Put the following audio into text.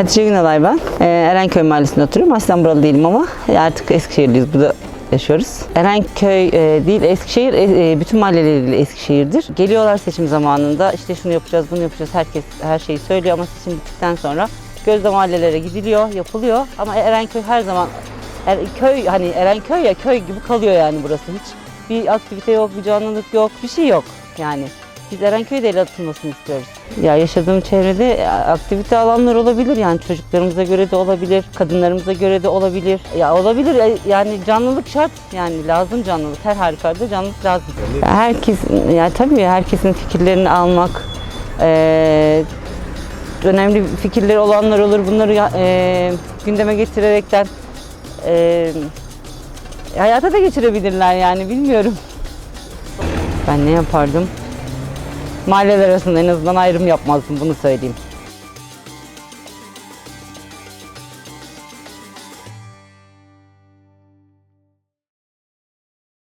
Hatice Günalay ben. Ee, Erenköy Mahallesi'nde oturuyorum. Aslen buralı değilim ama artık Eskişehirliyiz. Burada yaşıyoruz. Erenköy e, değil Eskişehir, e, e, bütün mahalleleriyle Eskişehir'dir. Geliyorlar seçim zamanında işte şunu yapacağız, bunu yapacağız. Herkes her şeyi söylüyor ama seçim bittikten sonra gözde mahallelere gidiliyor, yapılıyor. Ama Erenköy her zaman Er- köy hani Erenköy ya köy gibi kalıyor yani burası. Hiç bir aktivite yok, bir canlılık yok, bir şey yok yani. Biz Erenköy'de el atılmasını istiyoruz. Ya yaşadığım çevrede e, aktivite alanlar olabilir yani çocuklarımıza göre de olabilir, kadınlarımıza göre de olabilir. Ya olabilir e, yani canlılık şart yani lazım canlılık her halükarda canlılık lazım. Herkes ya tabii herkesin fikirlerini almak, eee, önemli fikirleri olanlar olur bunları eee, gündeme getirerekten eee, hayata da geçirebilirler yani bilmiyorum. Ben ne yapardım? Mahalleler arasında en azından ayrım yapmazdım bunu söyleyeyim.